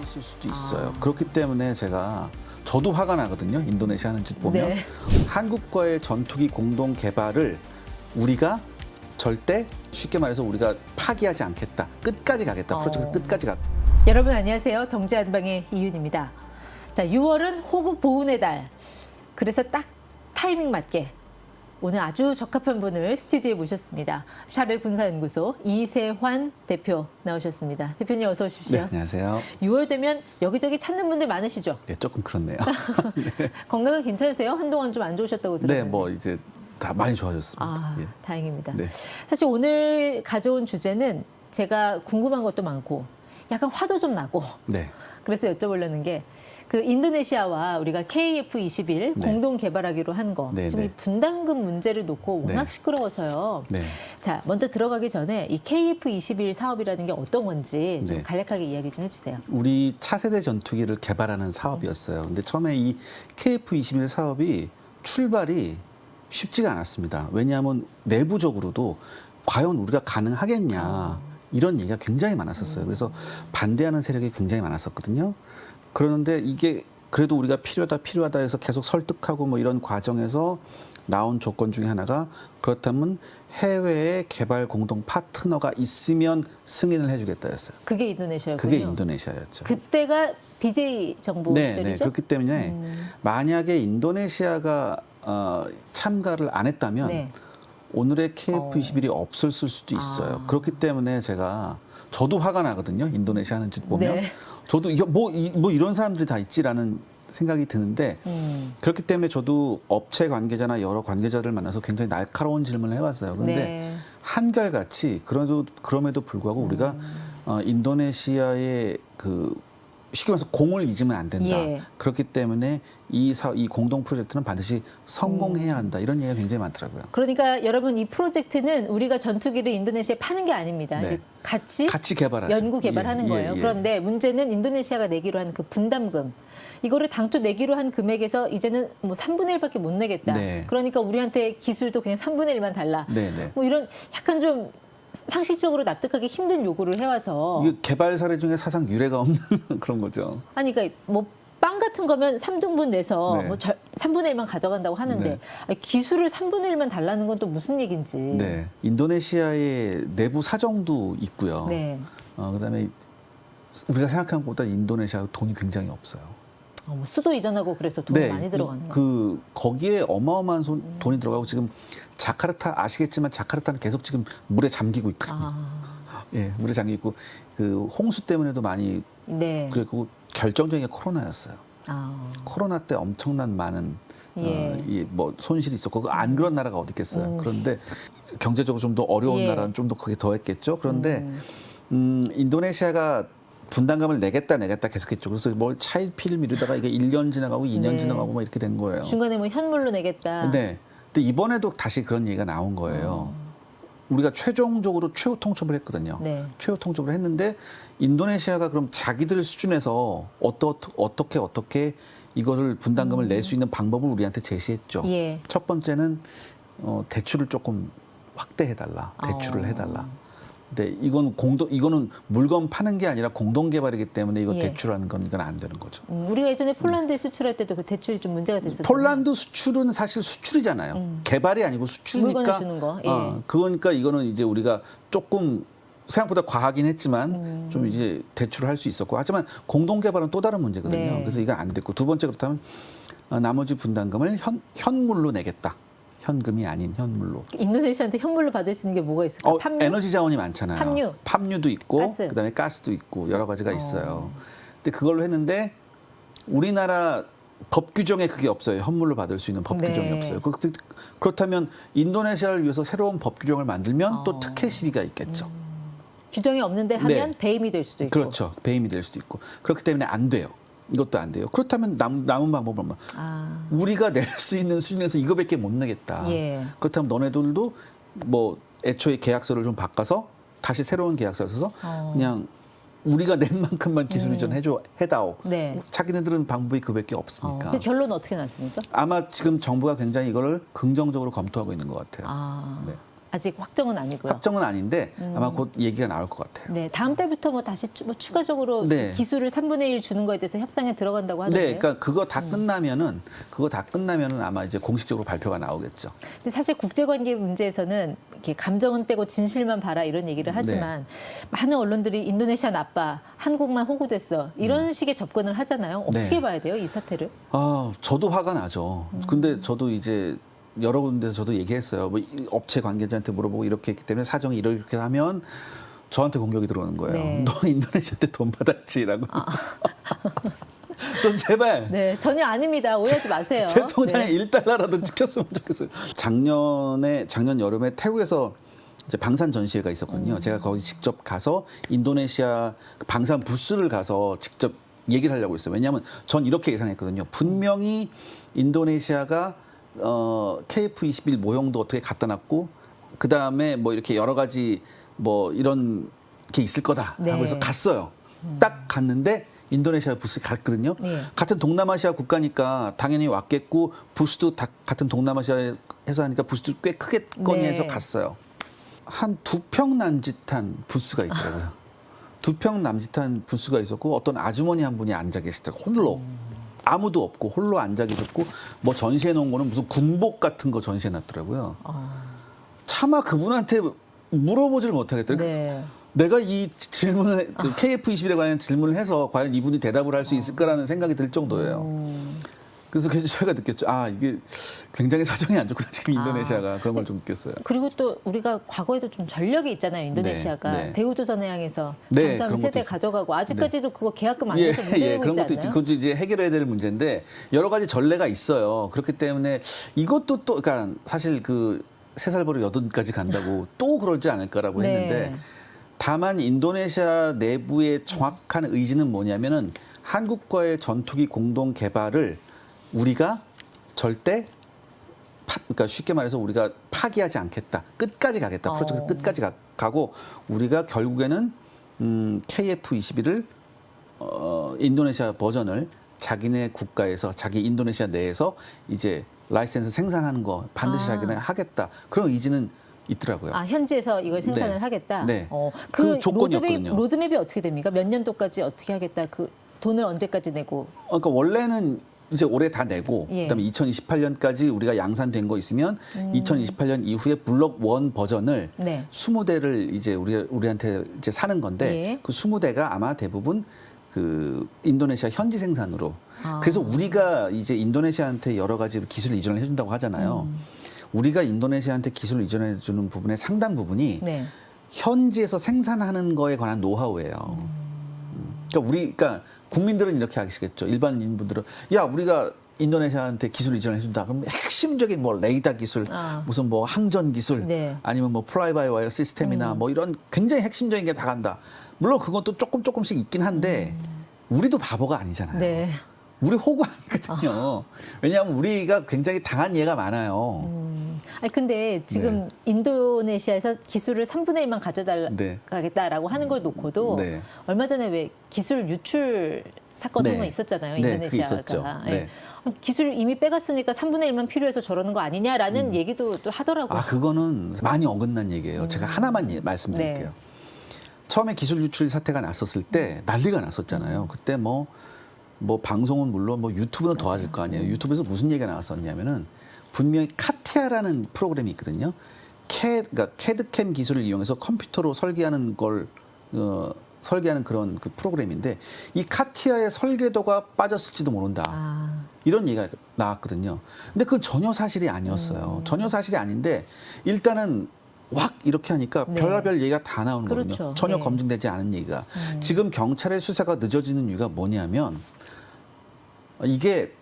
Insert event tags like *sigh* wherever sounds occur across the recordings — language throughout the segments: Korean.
없었을 수도 있어요. 그렇기 때문에 제가 저도 화가 나거든요. 인도네시아 하는 짓 보면 네. 한국과의 전투기 공동 개발을 우리가 절대 쉽게 말해서 우리가 파기하지 않겠다. 끝까지 가겠다. 어. 프로젝트 끝까지 가. 여러분 안녕하세요. 경제 한방의 이윤입니다. 자, 6월은 호국 보훈의 달. 그래서 딱 타이밍 맞게 오늘 아주 적합한 분을 스튜디오에 모셨습니다. 샤를 군사연구소 이세환 대표 나오셨습니다. 대표님 어서 네, 오십시오. 안녕하세요. 6월 되면 여기저기 찾는 분들 많으시죠? 네, 조금 그렇네요. *laughs* 건강은 괜찮으세요? 한동안 좀 안 좋으셨다고 들었는데. 네, 뭐 이제 다 많이 좋아졌습니다. 아, 예. 다행입니다. 네. 사실 오늘 가져온 주제는 제가 궁금한 것도 많고 약간 화도 좀 나고 네. 그래서 여쭤보려는 게 그 인도네시아와 우리가 KF21 네. 공동 개발하기로 한 거 네, 지금 네. 이 분담금 문제를 놓고 워낙 네. 시끄러워서요. 네. 자 먼저 들어가기 전에 이 KF21 사업이라는 게 어떤 건지 좀 네. 간략하게 이야기 좀 해주세요. 우리 차세대 전투기를 개발하는 사업이었어요. 근데 처음에 이 KF-21 사업이 출발이 쉽지가 않았습니다. 왜냐하면 내부적으로도 과연 우리가 가능하겠냐 이런 얘기가 굉장히 많았었어요. 그래서 반대하는 세력이 굉장히 많았었거든요. 그러는데 이게 그래도 우리가 필요하다 필요하다 해서 계속 설득하고 뭐 이런 과정에서 나온 조건 중에 하나가 그렇다면 해외에 개발 공동 파트너가 있으면 승인을 해주겠다였어요. 그게 인도네시아였군요. 그게 인도네시아였죠. 그때가 DJ 정부 네, 네. 시절이죠. 그렇기 때문에 음. 만약에 인도네시아가 어, 참가를 안 했다면 네. 오늘의 KF21이 없었을 수도 있어요. 아. 그렇기 때문에 제가 저도 화가 나거든요. 인도네시아 하는 짓 보면 네. 저도 뭐, 이, 뭐 이런 사람들이 다 있지라는 생각이 드는데 음. 그렇기 때문에 저도 업체 관계자나 여러 관계자를 만나서 굉장히 날카로운 질문을 해왔어요. 그런데 네. 한결같이 그래도 그럼에도 불구하고 우리가 음. 어, 인도네시아의 그 쉽게 말해서 공을 잊으면 안 된다. 예. 그렇기 때문에 이, 사, 이 공동 프로젝트는 반드시 음. 성공해야 한다. 이런 얘기가 굉장히 많더라고요. 그러니까 여러분 이 프로젝트는 우리가 전투기를 인도네시아에 파는 게 아닙니다. 네. 같이 같이 개발하죠. 연구 개발하는 예, 거예요. 예, 예. 그런데 문제는 인도네시아가 내기로 한 그 분담금. 이거를 당초 내기로 한 금액에서 이제는 뭐 3분의 1밖에 못 내겠다. 네. 그러니까 우리한테 기술도 그냥 3분의 1만 달라. 네, 네. 뭐 이런 약간 좀 상식적으로 납득하기 힘든 요구를 해와서 이게 개발 사례 중에 사상 유례가 없는 *laughs* 그런 거죠. 아니 그러니까 뭐 빵 같은 거면 3등분 내서 네. 뭐 절, 3분의 1만 가져간다고 하는데 네. 아니, 기술을 3분의 1만 달라는 건 또 무슨 얘긴지. 네. 인도네시아의 내부 사정도 있고요. 네. 어, 그다음에 우리가 생각한 것보다 인도네시아 돈이 굉장히 없어요. 어, 뭐 수도 이전하고 그래서 돈이 많이 들어가는 거. 그 거기에 어마어마한 손, 돈이 들어가고 지금 자카르타 아시겠지만 자카르타는 계속 지금 물에 잠기고 있거든요. 아, *laughs* 예, 물에 잠기고 있고 그 홍수 때문에도 많이 네. 그리고 결정적인 게 코로나였어요. 아, 코로나 때 엄청난 많은 예. 어, 이 뭐 손실이 있었고 그안 그런 나라가 어디 있겠어요. 음. 그런데 경제적으로 좀 더 어려운 예. 나라는 좀 더 크게 더했겠죠. 그런데 음. 음, 인도네시아가 분담금을 내겠다 내겠다 계속했죠. 그래서 뭘 차일피일 미루다가 이게 1년 지나가고 2년 네. 지나가고 막 이렇게 된 거예요. 중간에 뭐 현물로 내겠다. 네. 근데 이번에도 다시 그런 얘기가 나온 거예요. 어. 우리가 최종적으로 최후 통첩을 했거든요. 네. 최후 통첩을 했는데 인도네시아가 그럼 자기들 수준에서 어떠, 어떻게 어떻게 이거를 분담금을 낼수 있는 방법을 우리한테 제시했죠. 음. 예. 첫 번째는 어, 대출을 조금 확대해달라. 대출을 어. 해달라. 근데 이건 공동 이거는 물건 파는 게 아니라 공동 개발이기 때문에 이거 예. 대출하는 건 이건 안 되는 거죠. 음, 우리가 예전에 폴란드에 수출할 때도 그 대출이 좀 문제가 됐었죠. 폴란드 수출은 사실 수출이잖아요. 개발이 아니고 수출이니까. 음. 물건을 주는 거, 예. 어, 그러니까 이거는 이제 우리가 조금 생각보다 과하긴 했지만 음. 좀 이제 대출을 할 수 있었고 하지만 공동 개발은 또 다른 문제거든요. 네. 그래서 이건 안 됐고 두 번째 그렇다면 어, 나머지 분담금을 현 현물로 내겠다. 현금이 아닌 현물로. 인도네시아한테 현물로 받을 수 있는 게 뭐가 있을까? 어, 팜유? 에너지 자원이 많잖아요. 팜유. 팜유도 있고 가스. 그다음에 가스도 있고 여러 가지가 어. 있어요. 근데 그걸로 했는데 우리나라 법 규정에 그게 없어요. 현물로 받을 수 있는 법 네. 규정이 없어요. 그렇- 그렇다면 인도네시아를 위해서 새로운 법 규정을 만들면 어. 또 특혜 시비가 있겠죠. 규정이 없는데 하면 네. 배임이 될 수도 있고. 그렇죠. 배임이 될 수도 있고. 그렇기 때문에 안 돼요. 이것도 안 돼요. 그렇다면 남, 남은 방법은 뭐 아, 우리가 낼 수 있는 수준에서 이거밖에 못 내겠다. 예. 그렇다면 너네들도 뭐 애초에 계약서를 좀 바꿔서 다시 새로운 계약서를 써서 어. 그냥 우리가 낸 만큼만 기술 음. 이전 해줘 해다오. 네. 자기네들은 방법이 그밖에 어, 없으니까. 그 결론은 어떻게 났습니까? 아마 지금 정부가 굉장히 이거를 긍정적으로 검토하고 있는 것 같아요. 아, 네. 아직 확정은 아니고요. 확정은 아닌데 아마 곧 얘기가 나올 것 같아요. 네, 다음 달부터 뭐 다시 추, 뭐 추가적으로 네. 기술을 3분의 1 주는 거에 대해서 협상에 들어간다고 하던데요. 네, 그러니까 그거 다 끝나면은 그거 다 끝나면은 아마 이제 공식적으로 발표가 나오겠죠. 근데 사실 국제관계 문제에서는 이렇게 감정은 빼고 진실만 봐라 이런 얘기를 하지만 네. 많은 언론들이 인도네시아 나빠, 한국만 호구됐어 이런 식의 접근을 하잖아요. 어떻게 네. 봐야 돼요, 이 사태를? 아, 저도 화가 나죠. 근데 저도 이제 여러 군데서 저도 얘기했어요. 뭐이 업체 관계자한테 물어보고 이렇게 했기 때문에 사정이 이렇게 하면 저한테 공격이 들어오는 거예요. 네. 너 인도네시아한테 돈 받았지라고. *laughs* 좀 제발 네, 전혀 아닙니다. 오해하지 마세요. 제 통장에 네. 1달러라도 찍혔으면 좋겠어요. 작년에 작년 여름에 태국에서 이제 방산 전시회가 음. 있었거든요. 제가 거기 직접 가서 인도네시아 그 방산 부스를 가서 직접 얘기를 하려고 했어요. 왜냐하면 전 이렇게 예상했거든요. 분명히 인도네시아가 어, KF21 모형도 어떻게 갖다 놨고 그 다음에 뭐 이렇게 여러 가지 뭐 이런 게 있을 거다 네. 하고 해서 갔어요. 딱 갔는데 인도네시아 부스 갔거든요. 네. 같은 동남아시아 국가니까 당연히 왔겠고 부스도 다 같은 동남아시아에서 하니까 부스도 꽤 크겠거니 네. 해서 갔어요. 한 두 평 남짓한 부스가 있더라고요. 두 평 남짓한 부스가 있었고 어떤 아주머니 한 분이 앉아 계시더라고요. 홀로. 아무도 없고 홀로 앉아 계셨고 뭐 전시해 놓은 거는 무슨 군복 같은 거 전시해 놨더라고요. 아, 차마 그분한테 물어보질 못하겠더라고요. 네. 내가 이 질문을 그 KF21에 관한 질문을 해서 과연 이분이 대답을 할 수 있을까라는 생각이 들 정도예요. 음, 그래서 제가 느꼈죠. 아 이게 굉장히 사정이 안 좋구나 지금 아. 인도네시아가 그런 걸 좀 느꼈어요. 그리고 또 우리가 과거에도 좀 전력이 있잖아요. 인도네시아가 네, 네. 대우조선을 향해서 네, 잠수함 그런 세대 것도. 가져가고 아직까지도 그거 계약금 안 예, 내서 문제 예, 되고 그런 있지 것도 않나요? 있죠. 그것도 이제 해결해야 될 문제인데 여러 가지 전례가 있어요. 그렇기 때문에 이것도 또 그러니까 사실 그 세 살 버릇 여든까지 간다고 *laughs* 또 그러지 않을까라고 네. 했는데 다만 인도네시아 내부의 정확한 의지는 뭐냐면은 한국과의 전투기 공동 개발을 우리가 절대 파, 그러니까 쉽게 말해서 우리가 파기하지 않겠다. 끝까지 가겠다. 어. 프로젝트 끝까지 가, 가고 우리가 결국에는 음, KF21을 어, 인도네시아 버전을 자기네 국가에서 자기 인도네시아 내에서 이제 라이센스 생산하는 거 반드시 아. 자기네 하겠다. 그런 의지는 있더라고요. 아 현지에서 이걸 생산을 네. 하겠다. 네. 어, 그 그, 조건이었거든요. 로드맵, 로드맵이 어떻게 됩니까? 몇 년도까지 어떻게 하겠다? 그 돈을 언제까지 내고? 어, 그러니까 원래는 이제 올해 다 내고 예. 그다음에 2028년까지 우리가 양산된 거 있으면 2028년 이후에 블록 원 버전을 네. 20대를 이제 우리 우리한테 이제 사는 건데 예. 그 20대가 아마 대부분 그 인도네시아 현지 생산으로 아. 그래서 우리가 이제 인도네시아한테 여러 가지 기술 이전을 해준다고 하잖아요. 음. 우리가 인도네시아한테 기술 이전해 주는 부분의 상당 부분이 네. 현지에서 생산하는 거에 관한 노하우예요. 음. 그러니까 우리 그러니까 국민들은 이렇게 하시겠죠. 일반인분들은 야 우리가 인도네시아한테 기술 이전을 해준다. 그럼 핵심적인 뭐 레이더 기술, 아. 무슨 뭐 항전 기술, 네. 음. 아니면 뭐 플라이바이 와이어 시스템이나 뭐 이런 굉장히 핵심적인 게 다 간다. 물론 그것도 조금 조금씩 있긴 한데 우리도 바보가 아니잖아요. 음. 네. 우리 호구 아니거든요. 왜냐하면 우리가 굉장히 당한 예가 많아요. 음. 아니 근데 지금 인도네시아에서 기술을 3분의 1만 가져달라겠다라고 하는 걸 놓고도 네. 얼마 전에 왜 기술 유출 사건 네. 한번 있었잖아요. 네, 인도네시아가. 있었죠. 예. 네. 기술 이미 빼갔으니까 3분의 1만 필요해서 저러는 거 아니냐라는 얘기도 또 하더라고요. 음. 아 그거는 많이 어긋난 얘기예요. 제가 하나만 예- 말씀드릴게요. 네. 처음에 기술 유출 사태가 났었을 때 난리가 났었잖아요. 그때 뭐, 뭐 방송은 물론 뭐 유튜브는 더하질 거 아니에요. 유튜브에서 무슨 얘기가 나왔었냐면은 분명히 카티아라는 프로그램이 있거든요. 캐, 그러니까 캐드캠 기술을 이용해서 컴퓨터로 설계하는 걸 어, 설계하는 그런 그 프로그램인데 이 카티아의 설계도가 빠졌을지도 모른다. 아, 이런 얘기가 나왔거든요. 근데 그건 전혀 사실이 아니었어요. 전혀 사실이 아닌데 일단은 확 이렇게 하니까 네. 별별 얘기가 다 나오는 그렇죠. 거거든요. 전혀 네. 검증되지 않은 얘기가. 음. 지금 경찰의 수사가 늦어지는 이유가 뭐냐면 이게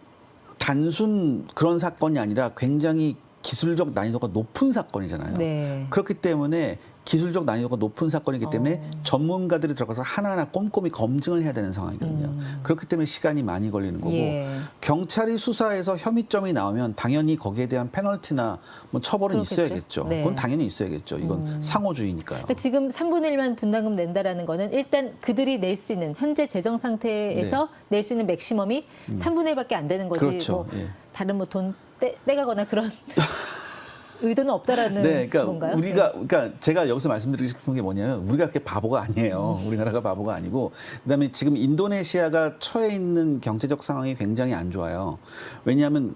단순 그런 사건이 아니라 굉장히 기술적 난이도가 높은 사건이잖아요. 네. 그렇기 때문에 기술적 난이도가 높은 사건이기 때문에 어. 전문가들이 들어가서 하나하나 꼼꼼히 검증을 해야 되는 상황이거든요. 음. 그렇기 때문에 시간이 많이 걸리는 거고 예. 경찰이 수사해서 혐의점이 나오면 당연히 거기에 대한 페널티나 뭐 처벌은 그렇겠죠. 있어야겠죠. 네. 그건 당연히 있어야겠죠. 이건 음. 상호주의니까요. 그러니까 지금 3분의 1만 분담금 낸다라는 거는 일단 그들이 낼 수 있는 현재 재정 상태에서 낼수 있는 맥시멈이 3분의 1밖에 안 되는 거지. 네. 음. 그렇죠. 뭐 예. 다른 뭐 돈 떼가거나 그런 *laughs* 의도는 없다라는 네, 그러니까 건가요? 우리가 그러니까 제가 여기서 말씀드리고 싶은 게 뭐냐면 우리가 그렇게 바보가 아니에요. 음. 우리나라가 바보가 아니고 그다음에 지금 인도네시아가 처해 있는 경제적 상황이 굉장히 안 좋아요. 왜냐하면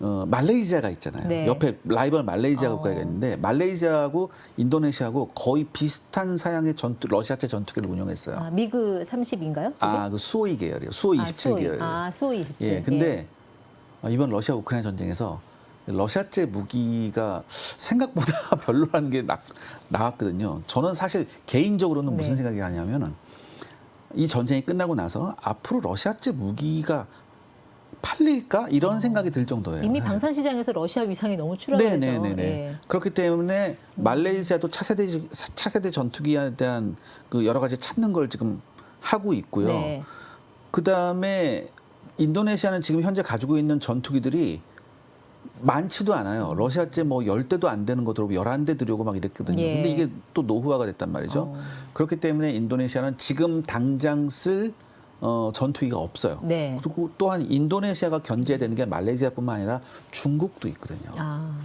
어, 말레이시아가 있잖아요. 네. 옆에 라이벌 말레이시아 어. 국가가 있는데 말레이시아하고 인도네시아하고 거의 비슷한 사양의 전투 러시아제 전투기를 운영했어요. 아, 미그 30인가요? 아, 그 수호이 계열이요. 수호 27 계열. 아, 수호 27. 예, 근데 어, 이번 러시아 우크라이나 전쟁에서 러시아제 무기가 생각보다 *laughs* 별로라는 게 나, 나왔거든요. 저는 사실 개인적으로는 무슨 네. 생각이 하냐면은 이 전쟁이 끝나고 나서 앞으로 러시아제 무기가 팔릴까 이런 생각이 들 정도예요. 어. 이미. 방산 시장에서 러시아 위상이 너무 추락해서 네네네네. 예. 그렇기 때문에 말레이시아도 차세대 차세대 전투기에 대한 그 여러 가지 찾는 걸 지금 하고 있고요. 네. 그 다음에 인도네시아는 지금 현재 가지고 있는 전투기들이 많지도 않아요. 러시아제 뭐 열대도안 되는 거 들어오고 11대 들여오고 막 이랬거든요. 예. 근데 이게 또 노후화가 됐단 말이죠. 어. 그렇기 때문에 인도네시아는 지금 당장 쓸 어, 전투기가 없어요. 네. 그리고 또한 인도네시아가 견제해야 되는 게 말레이시아뿐만 아니라 중국도 있거든요. 아,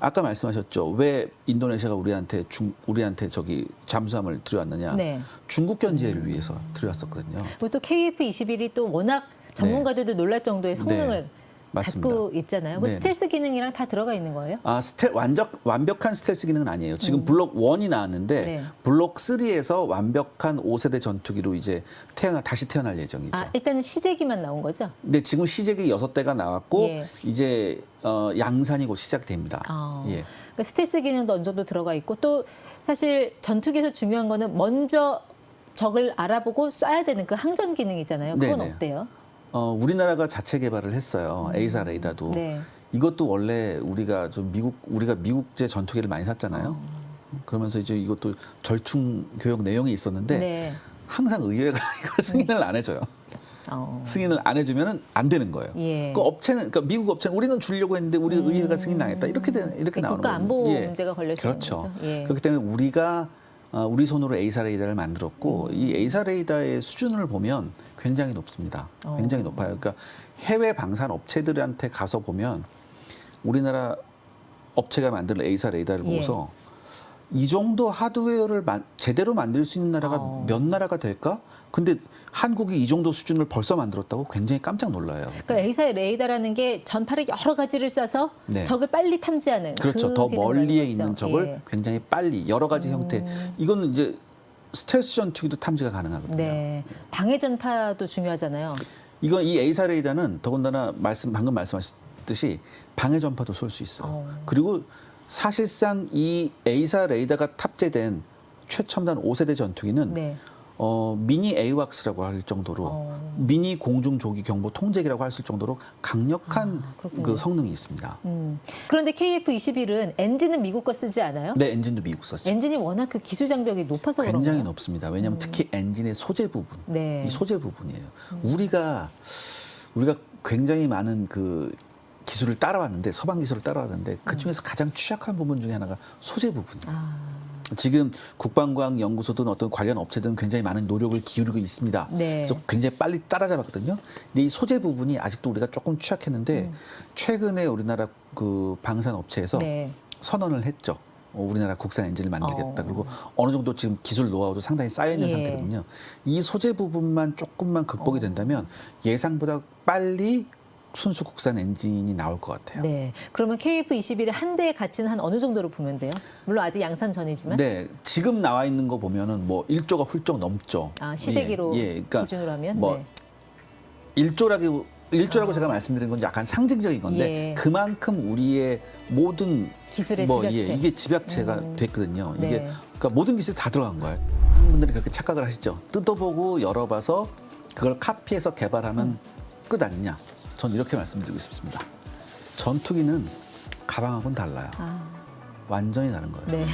아까 말씀하셨죠. 왜 인도네시아가 우리한테 중, 우리한테 저기 잠수함을 들여왔느냐? 네. 중국 견제를 위해서 들여왔었거든요. 또 KF21이 또 워낙 전문가들도 놀랄 정도의 성능을 네. 맞습니다. 갖고 있잖아요. 그 네. 스텔스 기능이랑 다 들어가 있는 거예요? 아, 스텔 완전 완벽한 스텔스 기능은 아니에요. 지금 블록 1이 나왔는데 음. 네. 블록 3에서 완벽한 5세대 전투기로 이제 태어나 다시 태어날 예정이죠. 아, 일단은 시제기만 나온 거죠? 근데 지금 시제기 6대가 나왔고 예. 이제 이제 어, 양산이 곧 시작됩니다. 아. 예. 그 스텔스 기능도 어느 정도 들어가 있고 또 사실 전투기에서 중요한 거는 먼저 적을 알아보고 쏴야 되는 그 항전 기능이잖아요. 그건 네네. 어때요? 어, 우리나라가 자체 개발을 했어요. 에이사 레이더도. 네. 이것도 원래 우리가 좀 미국 우리가 미국제 전투기를 많이 샀잖아요. 그러면서 이제 이것도 절충 교육 내용이 있었는데 네. 항상 의회가 *laughs* 이걸 승인을 안 해줘요. 어. 승인을 안 해주면은 안 되는 거예요. 예. 그 업체는 그러니까 미국 업체는 우리는 주려고 했는데 우리 의회가 승인 안 했다 이렇게 되, 이렇게 그 나오는 국가 거예요. 안보 문제가 걸려 있는 그렇죠. 예. 그렇기 때문에 우리가 어, 우리 손으로 에이사 레이더를 만들었고 이 에이사 레이더의 수준을 보면 굉장히 높습니다. 어. 굉장히 높아요. 그러니까 해외 방산 업체들한테 가서 보면 우리나라 업체가 만든 에이사 레이더를 예. 보고서 이 정도 하드웨어를 만- 제대로 만들 수 있는 나라가 어. 몇 나라가 될까? 근데 한국이 이 정도 수준을 벌써 만들었다고 굉장히 깜짝 놀라요. 그러니까 A사의 레이더라는 게 전파를 여러 가지를 쏴서 네. 적을 빨리 탐지하는 그렇죠. 그더 멀리에. 있는 적을 예. 음. 굉장히 빨리 여러 가지 형태. 이거는 이제 스텔스 전투기도 탐지가 가능하거든요. 네. 방해 전파도 중요하잖아요. 이건 이 에이사 레이더는 더군다나 말씀 방금 말씀하셨듯이 방해 전파도 쏠 수 있어요. 어. 그리고 사실상 이 에이사 레이더가 탑재된 최첨단 5세대 전투기는 네. 어, 미니 에이왁스라고 할 정도로 어. 미니 공중 조기 경보 통제기라고 할수 정도로 강력한 아. 그 성능이 있습니다. 음. 그런데 KF-21은 엔진은 미국 거 쓰지 않아요? 네, 엔진도 미국 썼죠. 엔진이 워낙 그 기술 장벽이 높아서 그런가요? 굉장히 높습니다. 왜냐하면 특히 엔진의 소재 부분, 네. 음. 이 소재 부분이에요. 우리가 우리가 굉장히 많은 그 기술을 따라왔는데 서방 기술을 따라왔는데 그 중에서 가장 취약한 부분 중에 하나가 소재 부분이에요. 아, 지금 국방과학 연구소든 어떤 관련 업체들은 굉장히 많은 노력을 기울이고 있습니다. 네. 그래서 굉장히 빨리 따라잡았거든요. 근데 이 소재 부분이 아직도 우리가 조금 취약했는데 최근에 우리나라 그 방산 업체에서 음. 네. 선언을 했죠. 어, 우리나라 국산 엔진을 만들겠다. 어. 그리고 어느 정도 지금 기술 노하우도 상당히 쌓여 있는 예. 상태거든요. 이 소재 부분만 조금만 어. 극복이 된다면 예상보다 빨리 순수 국산 엔진이 나올 것 같아요. 네. 그러면 KF-21의 한 대의 가치는 한 어느 정도로 보면 돼요? 물론 아직 양산 전이지만. 네, 지금 나와 있는 거 보면은 뭐 1조가 훌쩍 넘죠. 아, 시제기로 예, 예, 그러니까 기준으로 하면 뭐 네. 1조라고 1조라고 제가 말씀드린 건 약간 상징적인 건데 아. 예. 그만큼 우리의 모든 기술의 뭐, 집약체. 예, 이게 집약체가 음. 됐거든요. 네. 이게 그러니까 모든 기술이 다 들어간 거예요. 분들이 그렇게 착각을 하시죠. 뜯어보고 열어봐서 그걸 카피해서 개발하면 음. 끝 아니냐? 전 이렇게 말씀드리고 싶습니다. 전투기는 가방하고는 달라요. 아, 완전히 다른 거예요. 네.